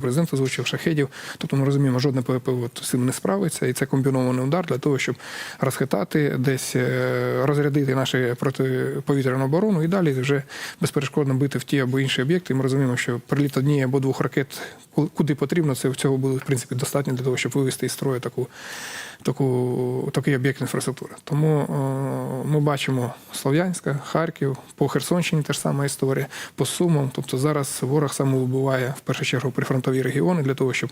Президент озвучив шахедів, тобто ми розуміємо, жодне ПВП з цим не справиться, і це комбінований удар для того, щоб розхитати, десь е, розрядити нашу протиповітряну оборону і далі вже безперешкодно бити в ті або інші об'єкти. Ми розуміємо, що приліт однієї або двох ракет куди потрібно, це цього буде в принципі достатньо для того, щоб вивести із строю таку. Таку, такий об'єкт інфраструктури. Тому е, ми бачимо Слов'янська, Харків, по Херсонщині теж сама історія, по Сумам. Тобто зараз ворог саме вибиває в першу чергу прифронтові регіони для того, щоб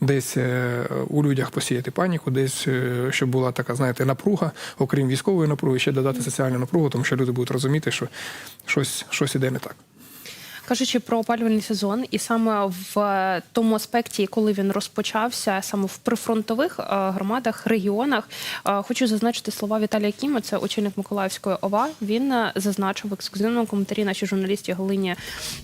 десь е, у людях посіяти паніку, десь е, щоб була така, знаєте, напруга, окрім військової напруги, ще додати соціальну напругу, тому що люди будуть розуміти, що щось, щось іде не так. Кажучи про опалювальний сезон, і саме в тому аспекті, коли він розпочався, саме в прифронтових е, громадах, регіонах, е, хочу зазначити слова Віталія Кіма, це очільник Миколаївської ОВА. Він е, зазначив в ексклюзивному коментарі нашій журналісті Галині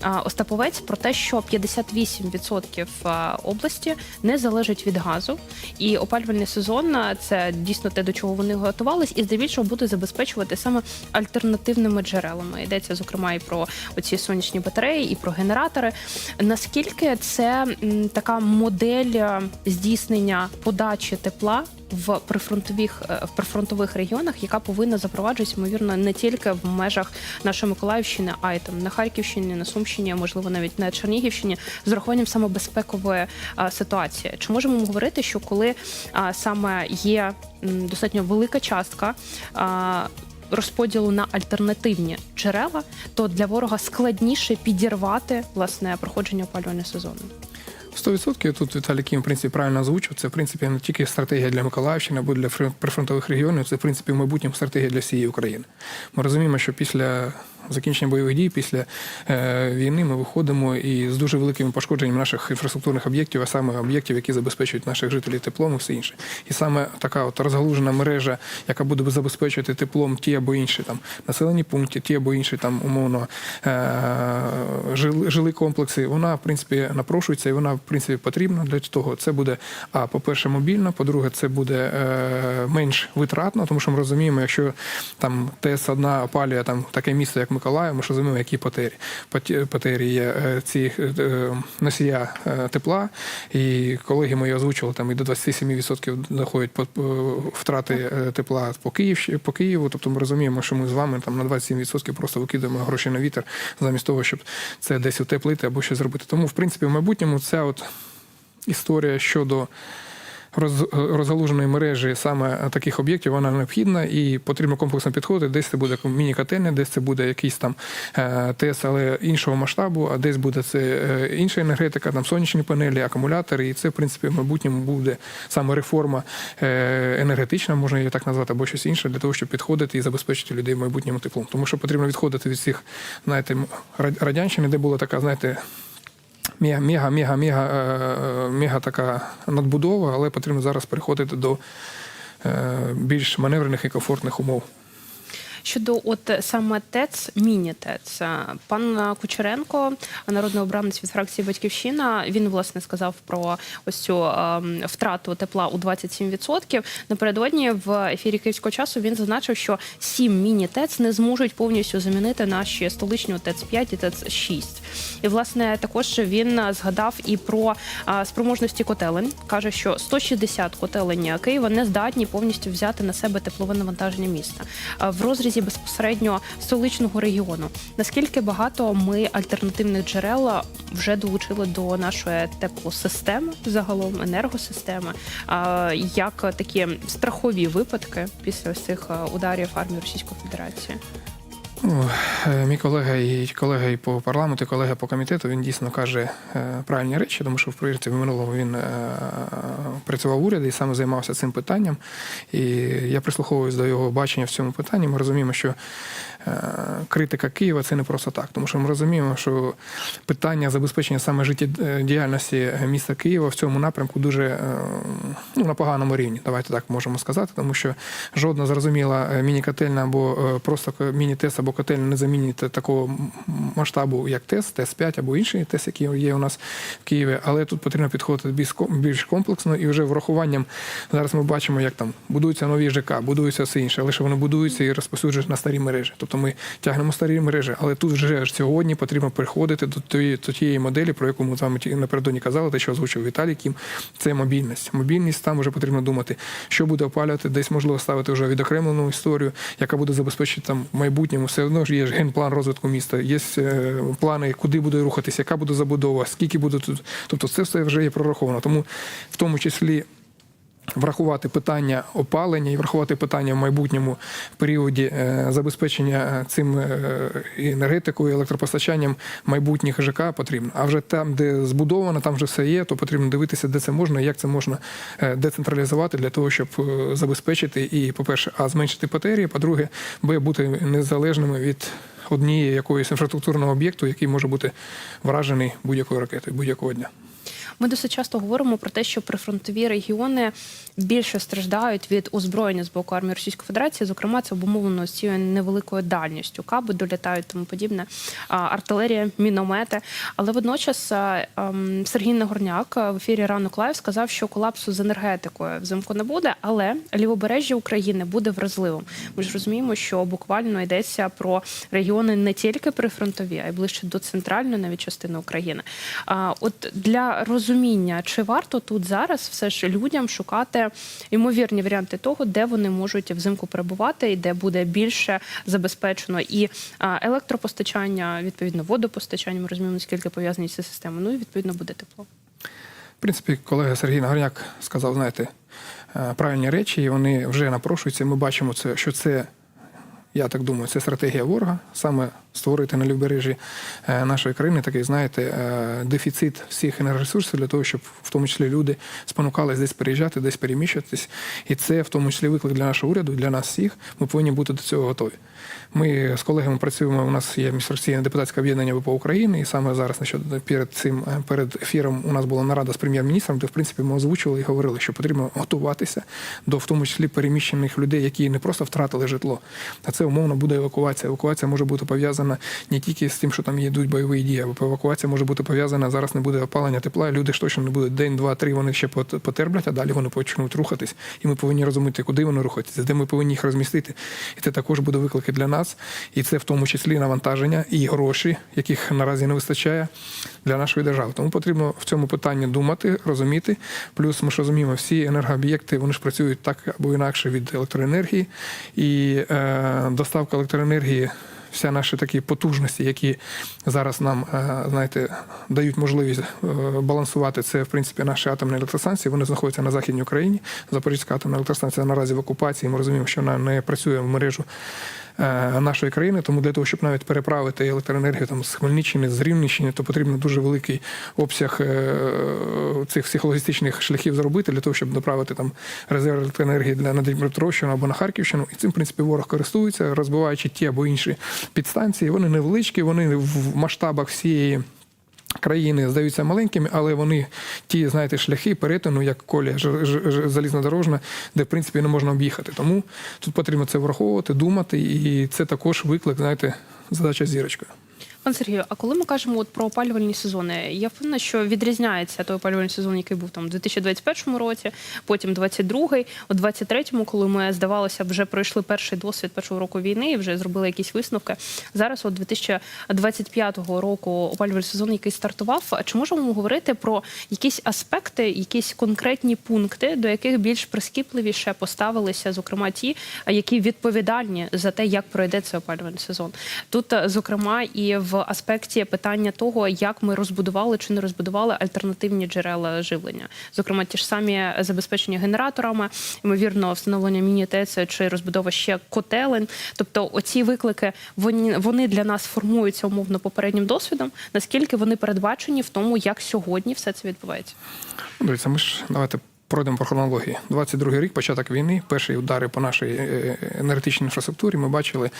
е, Остаповець про те, що 58% е, області не залежить від газу, і опалювальний сезон е, це дійсно те, до чого вони готувались, і здебільшого буде забезпечувати саме альтернативними джерелами. Йдеться зокрема і про оці сонячні батареї, і про генератори. Наскільки це така модель е, здійснення подачі тепла? В прифронтових е, в прифронтових регіонах, яка повинна запроваджуватися, ймовірно, не тільки в межах нашої Миколаївщини, а й там на Харківщині, на Сумщині, можливо навіть на Чернігівщині, з урахуванням саме безпекової а, ситуації. Чи можемо говорити, що коли а, саме є м, достатньо велика частка? А, Розподілу на альтернативні джерела, то для ворога складніше підірвати власне проходження опалювального сезону. 100% тут Віталій Кім, в принципі, правильно озвучив. Це, в принципі, не тільки стратегія для Миколаївщини або для прифронтових регіонів, це, в принципі, в майбутньому стратегія для всієї України. Ми розуміємо, що після закінчення бойових дій, після е, війни ми виходимо і з дуже великими пошкодженнями наших інфраструктурних об'єктів, а саме об'єктів, які забезпечують наших жителів теплом і все інше. І саме така от розгалужена мережа, яка буде забезпечувати теплом ті або інші там населені пункти, ті або інші там умовно е, жили, комплекси, вона в принципі напрошується і вона принципі потрібна для того. Це буде а по-перше, мобільно, по-друге, це буде е, менш витратно, тому що ми розуміємо, якщо там ТС 1 опалює там таке місто, як Миколаїв, ми ж розуміємо, які потері. Потері є е, ці е, носія е, тепла. І колеги мої озвучували там і до 27% доходять по- по- втрати е, тепла по Київ по Києву. Тобто ми розуміємо, що ми з вами там на 27% просто викидаємо гроші на вітер, замість того, щоб це десь утеплити або щось зробити. Тому, в принципі, в майбутньому ця от історія щодо роз- розгалуженої мережі саме таких об'єктів, вона необхідна і потрібно комплексно підходити. Десь це буде міні-котельня, десь це буде якийсь там е, ТЕС, але іншого масштабу, а десь буде це е, інша енергетика, там сонячні панелі, акумулятори. І це, в принципі, в майбутньому буде саме реформа е, енергетична, можна її так назвати, або щось інше, для того, щоб підходити і забезпечити людей в майбутньому теплом. Тому що потрібно відходити від цих, знаєте, радянщини, де була така, знаєте. Мега, мега, мега, мега, е, така надбудова, але потрібно зараз переходити до е, більш маневрених і комфортних умов. Щодо от саме ТЕЦ, міні-ТЕЦ, е, пан Кучеренко, народний обранець від фракції Батьківщина, він власне сказав про ось цю ем, втрату тепла у 27%. Напередодні в ефірі київського часу він зазначив, що сім міні-ТЕЦ не зможуть повністю замінити наші столичні ТЕЦ-5 і ТЕЦ-6. І власне також він е, згадав і про е, спроможності котелень. каже, що 160 котелень Києва не здатні повністю взяти на себе теплове навантаження міста Е, в розрізі безпосередньо столичного регіону. Наскільки багато ми альтернативних джерел вже долучили до нашої теплосистеми, загалом енергосистеми, як такі страхові випадки після ось цих е, ударів армії Російської Федерації? Ну, е, Мій колега і колега і по парламенту, і колега по комітету, він дійсно каже е, правильні речі, тому що в принципі, в минулому він е, працював в уряді і саме займався цим питанням. І я прислуховуюсь до його бачення в цьому питанні. Ми розуміємо, що критика Києва це не просто так, тому що ми розуміємо, що питання забезпечення саме життєдіяльності міста Києва в цьому напрямку дуже е, ну, на поганому рівні. Давайте так можемо сказати, тому що жодна зрозуміла е, міні-котельна або е, просто міні-ТЕС або котельня не замінить такого масштабу, як ТЕС, ТЕС-5 або інший ТЕС, які є у нас в Києві. Але тут потрібно підходити більш комплексно і вже врахуванням. Зараз ми бачимо, як там будуються нові ЖК, будуються все інше, що вони будуються і розповсюджують на старі мережі. Тобто тобто ми тягнемо старі мережі, але тут вже сьогодні потрібно переходити до тієї, до тієї моделі, про яку ми з вами напередодні казали, те, що озвучив Віталій Кім, це мобільність. Мобільність там вже потрібно думати, що буде опалювати, десь можливо ставити вже відокремлену історію, яка буде забезпечити там в майбутньому. Все одно ж є генплан розвитку міста, є е, плани, куди буде рухатися, яка буде забудова, скільки буде тут. Тобто це все вже є прораховано. Тому в тому числі врахувати питання опалення і врахувати питання в майбутньому періоді е, забезпечення е, цим е, енергетикою, електропостачанням майбутніх ЖК потрібно. А вже там, де збудовано, там вже все є, то потрібно дивитися, де це можна, як це можна децентралізувати для того, щоб забезпечити і, по-перше, а зменшити потері, по-друге, б бути незалежними від однієї якоїсь інфраструктурного об'єкту, який може бути вражений будь-якою ракетою будь-якого дня. Ми досить часто говоримо про те, що прифронтові регіони більше страждають від озброєння з боку армії Російської Федерації. Зокрема, це обумовлено з цією невеликою дальністю. Каби долітають тому подібне, артилерія, міномети. Але водночас ем, Сергій Нагорняк в ефірі ранок лайв сказав, що колапсу з енергетикою взимку не буде, але лівобережжя України буде вразливим. Ми ж розуміємо, що буквально йдеться про регіони не тільки прифронтові, а й ближче до центральної навіть частини України. От для розуміння, чи варто тут зараз все ж людям шукати ймовірні варіанти того, де вони можуть взимку перебувати, і де буде більше забезпечено і електропостачання, відповідно водопостачання. Ми розуміємо, наскільки пов'язані ці системи. Ну і відповідно буде тепло. В принципі, колега Сергій Нагорняк сказав, знаєте, е, правильні речі, і вони вже напрошуються. Ми бачимо, це, що це, я так думаю, це стратегія ворога, саме створити на лівобережжі е, нашої країни такий, знаєте, е, дефіцит всіх енергоресурсів для того, щоб в тому числі люди спонукались десь переїжджати, десь переміщуватись. І це в тому числі виклик для нашого уряду, для нас всіх. Ми повинні бути до цього готові. Ми з колегами працюємо. У нас є міжфракційне депутатське об'єднання ВПО України, і саме зараз перед цим е, перед ефіром у нас була нарада з прем'єр-міністром, де в принципі ми озвучували і говорили, що потрібно готуватися до в тому числі переміщених людей, які не просто втратили житло, а це умовно буде евакуація. Евакуація може бути пов'язана не тільки з тим, що там йдуть бойові дії, а евакуація може бути пов'язана зараз. Не буде опалення тепла. Люди ж точно не будуть день, два, три. Вони ще потерплять, а далі вони почнуть рухатись. І ми повинні розуміти, куди вони рухаються, де ми повинні їх розмістити. І це також буде виклики для нас. І це в тому числі навантаження і гроші, яких наразі не вистачає для нашої держави. Тому потрібно в цьому питанні думати, розуміти. Плюс ми ж розуміємо, всі енергооб'єкти вони ж працюють так або інакше від електроенергії, і е, доставка електроенергії. Вся наші такі потужності, які зараз нам е, знаєте, дають можливість е, балансувати це, в принципі, наші атомні електростанції. Вони знаходяться на західній Україні. Запорізька атомна електростанція наразі в окупації. Ми розуміємо, що вона не працює в мережу нашої країни. Тому для того, щоб навіть переправити електроенергію там з Хмельниччини, з Рівненщини, то потрібно дуже великий обсяг е, цих всіх логістичних шляхів зробити для того, щоб направити там резерв електроенергії для на Дніпропетровщину або на Харківщину. І цим, в принципі, ворог користується, розбиваючи ті або інші підстанції. Вони невеличкі, вони в масштабах всієї. Країни здаються маленькими, але вони ті, знаєте, шляхи перетину, як колія залізнодорожна, де в принципі не можна об'їхати. Тому тут потрібно це враховувати, думати, і це також виклик, знаєте, задача зірочкою. Пан Сергію, а коли ми кажемо от про опалювальні сезони, я впевнена, що відрізняється той опалювальний сезон, який був там у 2021 році, потім 22-й, у 23-му, коли ми здавалося, вже пройшли перший досвід першого року війни і вже зробили якісь висновки. Зараз, от 2025 року, опалювальний сезон, який стартував. Чи можемо ми говорити про якісь аспекти, якісь конкретні пункти, до яких більш прискіпливіше поставилися, зокрема ті, які відповідальні за те, як пройде цей опалювальний сезон? Тут, е, зокрема, і в аспекті питання того, як ми розбудували чи не розбудували альтернативні джерела живлення, зокрема, ті ж самі забезпечення генераторами, ймовірно, встановлення міні-ТЕЦ чи розбудова ще котелень. Тобто, оці виклики вони, вони для нас формуються умовно попереднім досвідом. Наскільки вони передбачені в тому, як сьогодні все це відбувається? Ну, Дивіться, ми ж давайте пройдемо по хронології. 22 рік, початок війни, перші удари по нашій е, енергетичній інфраструктурі. Ми бачили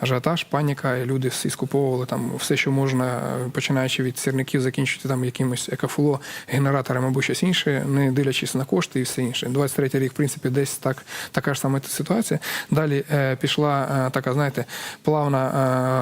ажіотаж, паніка, люди всі скуповували там все, що можна, е, починаючи від сірників, закінчувати там якимось екофло, генератором або щось інше, не дивлячись на кошти і все інше. 23 рік, в принципі, десь так така ж сама ситуація. Далі е, пішла е, така, знаєте, плавна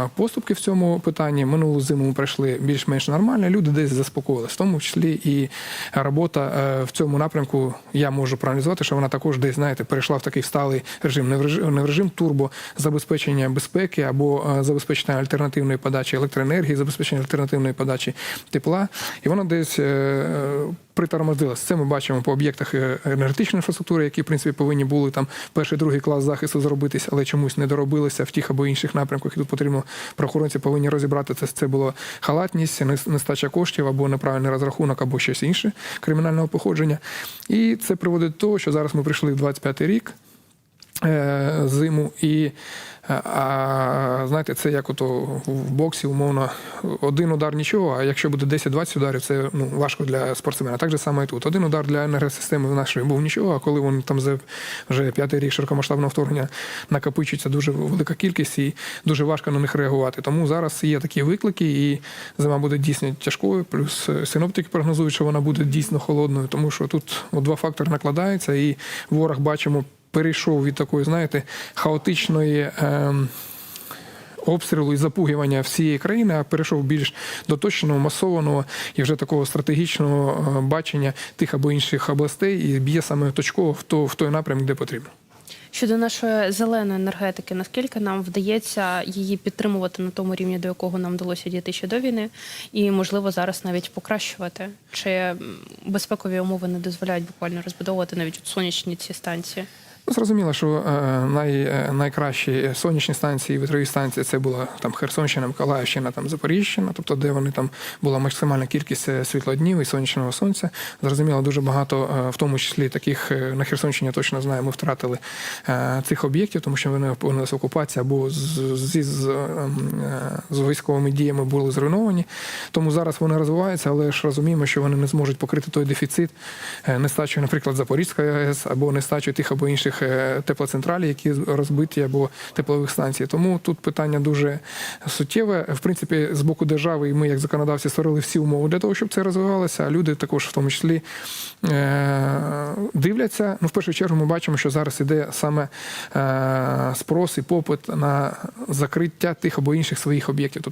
е, поступки в цьому питанні. Минулу зиму ми пройшли більш-менш нормально. Люди десь заспокоїлися, в тому числі і робота е, в цьому напрямку. Я можу проаналізувати, що вона також десь знаєте перейшла в такий сталий режим, не в режим, не в режим турбо забезпечення безпеки. Безпеки або е, забезпечення альтернативної подачі електроенергії, забезпечення альтернативної подачі тепла, і воно десь е, притормозилось. Це ми бачимо по об'єктах е, енергетичної інфраструктури, які в принципі повинні були там перший, другий клас захисту зробитись, але чомусь не доробилися в тих або інших напрямках. І тут потрібно правоохоронці повинні розібрати це. Це було халатність, нестача коштів або неправильний розрахунок, або щось інше кримінального походження. І це приводить до того, що зараз ми прийшли в 25-й рік е, зиму і. е, А знаєте, це як ото в боксі, умовно, один удар нічого, а якщо буде 10-20 ударів, це ну, важко для спортсмена. Так же само і тут. Один удар для енергосистеми нашої був нічого, а коли вони там за вже п'ятий рік широкомасштабного вторгнення накопичується дуже велика кількість і дуже важко на них реагувати. Тому зараз є такі виклики, і зима буде дійсно тяжкою. Плюс е, синоптики прогнозують, що вона буде дійсно холодною, тому що тут от два фактори накладаються, і ворог бачимо перейшов від такої, знаєте, хаотичної. ем, Обстрілу і запугування всієї країни, а перейшов більш до точного, масованого і вже такого стратегічного е, бачення тих або інших областей і б'є саме точково в, то, в той напрямок, де потрібно. Щодо нашої зеленої енергетики, наскільки нам вдається її підтримувати на тому рівні, до якого нам вдалося дійти ще до війни, і можливо зараз навіть покращувати? Чи безпекові умови не дозволяють буквально розбудовувати навіть сонячні ці станції? Ну, зрозуміло, що е, най, е, найкращі сонячні станції, вітрові станції це була там Херсонщина, Миколаївщина, там Запоріжжя, тобто де вони там була максимальна кількість е, світлоднів і сонячного сонця. Зрозуміло, дуже багато, в тому числі таких на Херсонщині я точно знаю, ми втратили цих об'єктів, тому що вони опинилися в окупації або з, з, е, з військовими діями були зруйновані. Тому зараз вони розвиваються, але ж розуміємо, що вони не зможуть покрити той дефіцит нестачі, наприклад, Запорізької АЕС або нестачі тих або інших е, теплоцентралей, які розбиті або теплових станцій. Тому тут питання дуже суттєве. В принципі, з боку держави, і ми, як законодавці, створили всі умови для того, щоб це розвивалося. А люди також в тому числі е, дивляться. Ну, в першу чергу, ми бачимо, що зараз іде саме е, спрос і попит на закриття тих або інших своїх об'єктів. Тобто